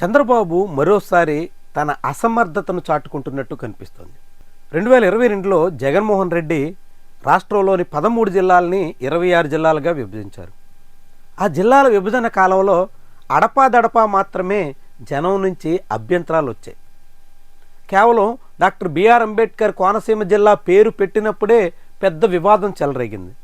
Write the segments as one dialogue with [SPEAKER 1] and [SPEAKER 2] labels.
[SPEAKER 1] చంద్రబాబు మరోసారి తన అసమర్థతను చాటుకుంటున్నట్టు కనిపిస్తోంది. రెండు వేల ఇరవై రెండులో జగన్మోహన్ రెడ్డి రాష్ట్రంలోని పదమూడు జిల్లాలని ఇరవై ఆరు జిల్లాలుగా విభజించారు. ఆ జిల్లాల విభజన కాలంలో అడపాదడపా మాత్రమే జనం నుంచి అభ్యంతరాలు వచ్చాయి. కేవలం డాక్టర్ బిఆర్ అంబేద్కర్ కోనసీమ జిల్లా పేరు పెట్టినప్పుడే పెద్ద వివాదం చెలరేగింది.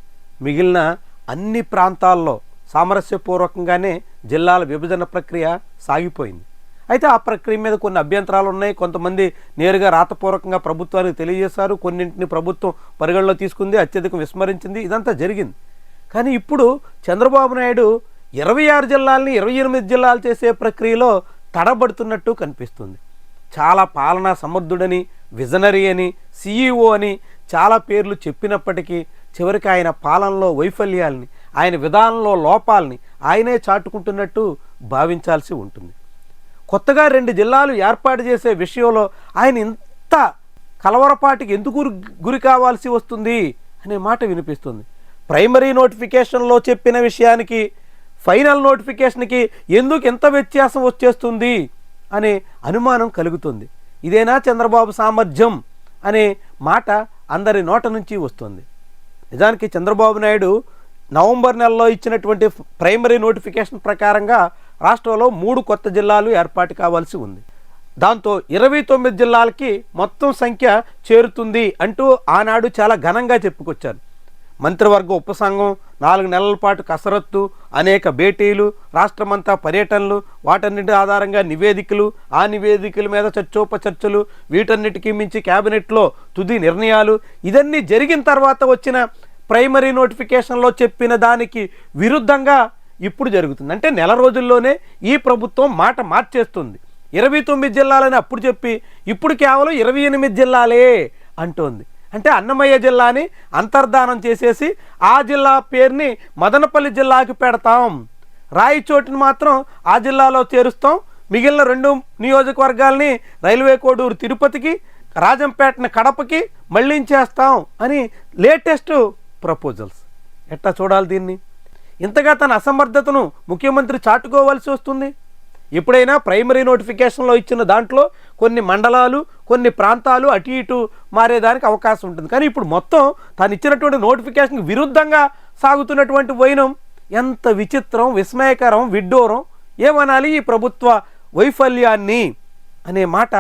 [SPEAKER 1] మిగిలిన అన్ని ప్రాంతాల్లో సామరస్యపూర్వకంగానే జిల్లాల విభజన ప్రక్రియ సాగిపోయింది. అయితే ఆ ప్రక్రియ మీద కొన్ని అభ్యంతరాలు ఉన్నాయి. కొంతమంది నేరుగా రాతపూర్వకంగా ప్రభుత్వానికి తెలియజేశారు. కొన్నింటిని ప్రభుత్వం పరిగణలో తీసుకుంది అత్యధికం విస్మరించింది. ఇదంతా జరిగింది. కానీ ఇప్పుడు చంద్రబాబు నాయుడు ఇరవై ఆరు జిల్లాల్ని ఇరవై ఎనిమిది జిల్లాలు చేసే ప్రక్రియలో తడబడుతున్నట్టు కనిపిస్తుంది. చాలా పాలనా సమర్థుడని విజనరీ అని సీఈఓ అని చాలా పేర్లు చెప్పినప్పటికీ చివరికి ఆయన పాలనలో వైఫల్యాల్ని ఆయన విధానంలో లోపాలని ఆయనే చాటుకుంటున్నట్టు భావించాల్సి ఉంటుంది. కొత్తగా రెండు జిల్లాలు ఏర్పాటు చేసే విషయంలో ఆయన ఇంత కలవరపాటికి ఎందుకు గురి- గురి కావాల్సి వస్తుంది అనే మాట వినిపిస్తుంది. ప్రైమరీ నోటిఫికేషన్లో చెప్పిన విషయానికి ఫైనల్ నోటిఫికేషన్కి ఎందుకు ఎంత వ్యత్యాసం వచ్చేస్తుంది అనే అనుమానం కలుగుతుంది. ఇదేనా చంద్రబాబు సామర్థ్యం అనే మాట అందరి నోట నుంచి వస్తుంది. నిజానికి చంద్రబాబు నాయుడు నవంబర్ నెలలో ఇచ్చినటువంటి ప్రైమరీ నోటిఫికేషన్ ప్రకారంగా రాష్ట్రంలో మూడు కొత్త జిల్లాలు ఏర్పాటు కావాల్సి ఉంది. దాంతో ఇరవై తొమ్మిది జిల్లాలకి మొత్తం సంఖ్య చేరుతుంది అంటూ ఆనాడు చాలా ఘనంగా చెప్పుకొచ్చారు. మంత్రివర్గ ఉపసంఘం నాలుగు నెలల పాటు కసరత్తు అనేక భేటీలు రాష్ట్రమంతా పర్యటనలు వాటన్నిటి ఆధారంగా నివేదికలు ఆ నివేదికల మీద చర్చోపచర్చలు వీటన్నిటికీ మించి క్యాబినెట్లో తుది నిర్ణయాలు ఇదన్నీ జరిగిన తర్వాత వచ్చిన ప్రైమరీ నోటిఫికేషన్లో చెప్పిన దానికి విరుద్ధంగా ఇప్పుడు జరుగుతుంది. అంటే నెల రోజుల్లోనే ఈ ప్రభుత్వం మాట మార్చేస్తుంది. ఇరవై తొమ్మిది జిల్లాలని అప్పుడు చెప్పి ఇప్పుడు కేవలం ఇరవై ఎనిమిది జిల్లాలే అంటోంది. అంటే అన్నమయ్య జిల్లాని అంతర్ధానం చేసేసి ఆ జిల్లా పేరుని మదనపల్లి జిల్లాకి పెడతాం. రాయిచోటుని మాత్రం ఆ జిల్లాలో చేరుస్తాం. మిగిలిన రెండు నియోజకవర్గాల్ని రైల్వే కోడూరు తిరుపతికి రాజంపేటని కడపకి మళ్ళించేస్తాం అని లేటెస్ట్ ప్రపోజల్స్ ఎట్లా చూడాలి దీన్ని? ఇంతగా తన అసమర్థతను ముఖ్యమంత్రి చాటుకోవాల్సి వస్తుంది. ఎప్పుడైనా ప్రైమరీ నోటిఫికేషన్లో ఇచ్చిన దాంట్లో కొన్ని మండలాలు కొన్ని ప్రాంతాలు అటు ఇటు మారేదానికి అవకాశం ఉంటుంది. కానీ ఇప్పుడు మొత్తం తాను ఇచ్చినటువంటి నోటిఫికేషన్కి విరుద్ధంగా సాగుతున్నటువంటి వైనం ఎంత విచిత్రం విస్మయకరం విడ్డూరం. ఏమనాలి ఈ ప్రభుత్వ వైఫల్యాన్ని అనే మాట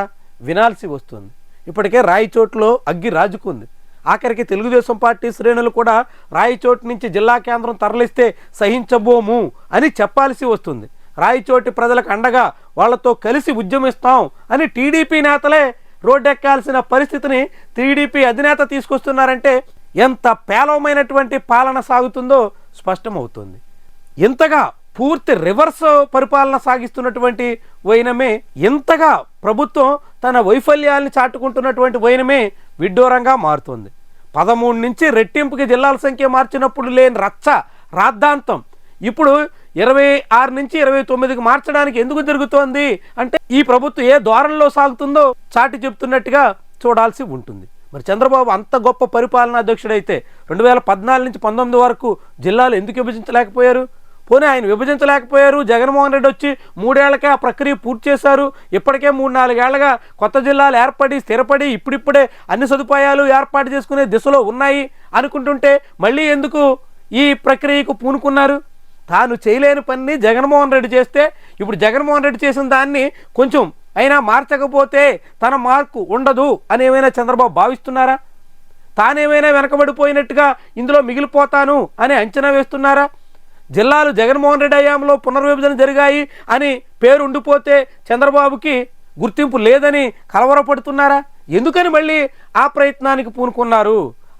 [SPEAKER 1] వినాల్సి వస్తుంది. ఇప్పటికే రాయచోట్లో అగ్గి రాజుకుంది. ఆఖరికి తెలుగుదేశం పార్టీ శ్రేణులు కూడా రాయచోటు నుంచి జిల్లా కేంద్రం తరలిస్తే సహించబోము అని చెప్పాల్సి వస్తుంది. రాయచోటి ప్రజలకు అండగా వాళ్ళతో కలిసి ఉద్యమిస్తాం అని టీడీపీ నేతలే రోడ్డెక్కాల్సిన పరిస్థితిని టీడీపీ అధినేత తీసుకొస్తున్నారంటే ఎంత పేలవమైనటువంటి పాలన సాగుతుందో స్పష్టమవుతుంది. ఇంతగా పూర్తి రివర్స్ పరిపాలన సాగిస్తున్నటువంటి వైనమే ఇంతగా ప్రభుత్వం తన వైఫల్యాల్ని చాటుకుంటున్నటువంటి వైనమే విడ్డూరంగా మారుతుంది. పదమూడు నుంచి రెట్టింపుకి జిల్లాల సంఖ్య మార్చినప్పుడు లేని రచ్చ రాద్ధాంతం. ఇప్పుడు ఇరవై ఆరు నుంచి ఇరవై తొమ్మిదికి మార్చడానికి ఎందుకు జరుగుతోంది? అంటే ఈ ప్రభుత్వం ఏ ధోరణిలో సాగుతుందో చాటి చెప్తున్నట్టుగా చూడాల్సి ఉంటుంది. మరి చంద్రబాబు అంత గొప్ప పరిపాలనా అధ్యక్షుడైతే రెండు వేల పద్నాలుగు నుంచి పంతొమ్మిది వరకు జిల్లాలు ఎందుకు విభజించలేకపోయారు? పోనీ ఆయన విభజించలేకపోయారు. జగన్మోహన్ రెడ్డి వచ్చి మూడేళ్ళకే ఆ ప్రక్రియ పూర్తి చేశారు. ఇప్పటికే మూడు నాలుగేళ్ళగా కొత్త జిల్లాలు ఏర్పడి స్థిరపడి ఇప్పుడిప్పుడే అన్ని సదుపాయాలు ఏర్పాటు చేసుకునే దిశలో ఉన్నాయి అనుకుంటుంటే మళ్ళీ ఎందుకు ఈ ప్రక్రియకు పూనుకున్నారు? తాను చేయలేని పనిని జగన్మోహన్ రెడ్డి చేస్తే ఇప్పుడు జగన్మోహన్ రెడ్డి చేసిన దాన్ని కొంచెం అయినా మార్చకపోతే తన మార్కు ఉండదు అని ఏమైనా చంద్రబాబు భావిస్తున్నారా? తానేమైనా వెనకబడిపోయినట్టుగా ఇందులో మిగిలిపోతాను అని అంచనా వేస్తున్నారా? జిల్లాలు జగన్మోహన్ రెడ్డి హయాంలో పునర్విభజన జరిగాయి అని పేరు ఉండిపోతే చంద్రబాబుకి గుర్తింపు లేదని కలవరపడుతున్నారా? ఎందుకని మళ్ళీ ఆ ప్రయత్నానికి పూనుకున్నారు?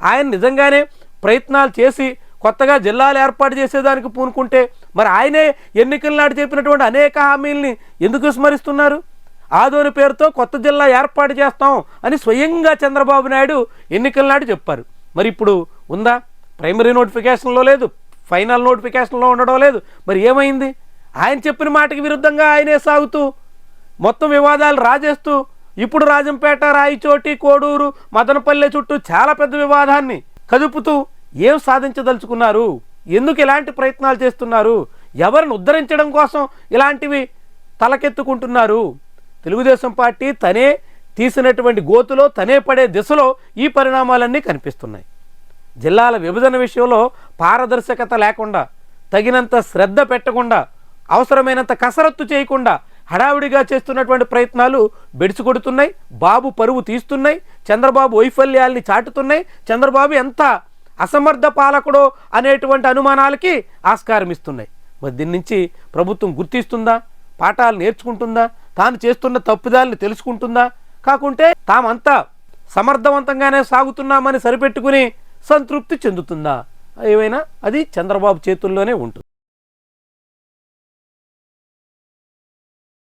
[SPEAKER 1] ఆయన నిజంగానే ప్రయత్నాలు చేసి కొత్తగా జిల్లాలు ఏర్పాటు చేసేదానికి పూనుకుంటే మరి ఆయనే ఎన్నికల నాడు చెప్పినటువంటి అనేక హామీల్ని ఎందుకు విస్మరిస్తున్నారు? ఆదోని పేరుతో కొత్త జిల్లా ఏర్పాటు చేస్తాం అని స్వయంగా చంద్రబాబు నాయుడు ఎన్నికల నాడు చెప్పారు. మరి ఇప్పుడు ఉందా? ప్రైమరీ నోటిఫికేషన్లో లేదు. ఫైనల్ నోటిఫికేషన్లో ఉండడం లేదు. మరి ఏమైంది? ఆయన చెప్పిన మాటకి విరుద్ధంగా ఆయనే సాగుతూ మొత్తం వివాదాలు రాజేస్తూ ఇప్పుడు రాజంపేట రాయిచోటి కోడూరు మదనపల్లె చుట్టూ చాలా పెద్ద వివాదాన్ని కదుపుతూ ఏం సాధించదలుచుకున్నారు? ఎందుకు ఇలాంటి ప్రయత్నాలు చేస్తున్నారు? ఎవరిని ఉద్ధరించడం కోసం ఇలాంటివి తలకెత్తుకుంటున్నారు? తెలుగుదేశం పార్టీ తనే తీసినటువంటి గోతులో తనే పడే దిశలో ఈ పరిణామాలన్నీ కనిపిస్తున్నాయి. జిల్లాల విభజన విషయంలో పారదర్శకత లేకుండా తగినంత శ్రద్ధ పెట్టకుండా అవసరమైనంత కసరత్తు చేయకుండా హడావిడిగా చేస్తున్నటువంటి ప్రయత్నాలు బెడిచికొడుతున్నాయి బాబు పరువు తీస్తున్నాయి చంద్రబాబు వైఫల్యాల్ని చాటుతున్నాయి చంద్రబాబు ఎంత అసమర్థ పాలకుడో అనేటువంటి అనుమానాలకి ఆస్కారం ఇస్తున్నాయి మరి దీని నుంచి ప్రభుత్వం గుర్తిస్తుందా? పాఠాలు నేర్చుకుంటుందా? తాను చేస్తున్న తప్పుదాల్ని తెలుసుకుంటుందా? కాకుంటే తామంతా సమర్థవంతంగానే సాగుతున్నామని సరిపెట్టుకుని సంతృప్తి చెందుతుందా? ఏమైనా? అది చంద్రబాబు చేతుల్లోనే ఉంటుంది.